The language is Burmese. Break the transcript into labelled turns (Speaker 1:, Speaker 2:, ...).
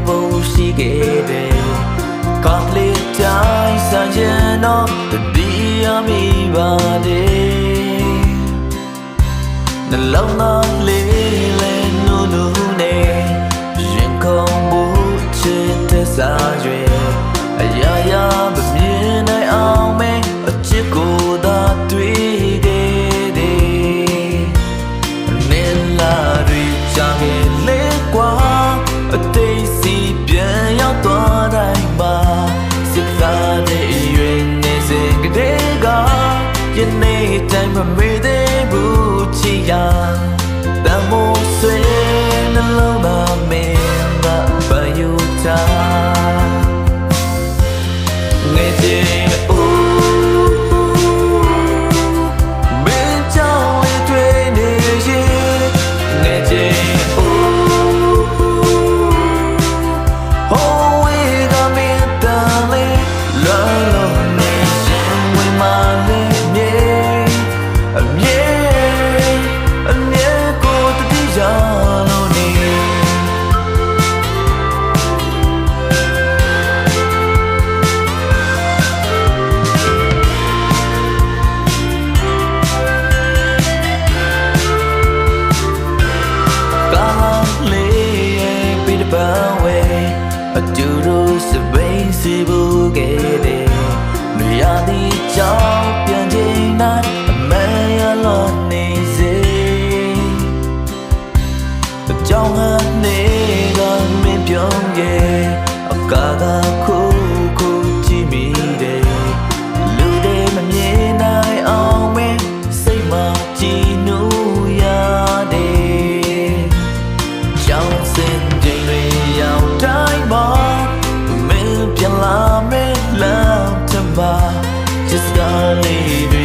Speaker 1: တစ်ပုံရှိခဲ့တယ်ကပ်လေးတိုင်းစံချင်တော့တတိယမိပါတယ်နှလုံးသား ဒီနေ့တိုင်းမမေ့သေးဘူးချီယာတမိုးဆွေ Bờ Savior.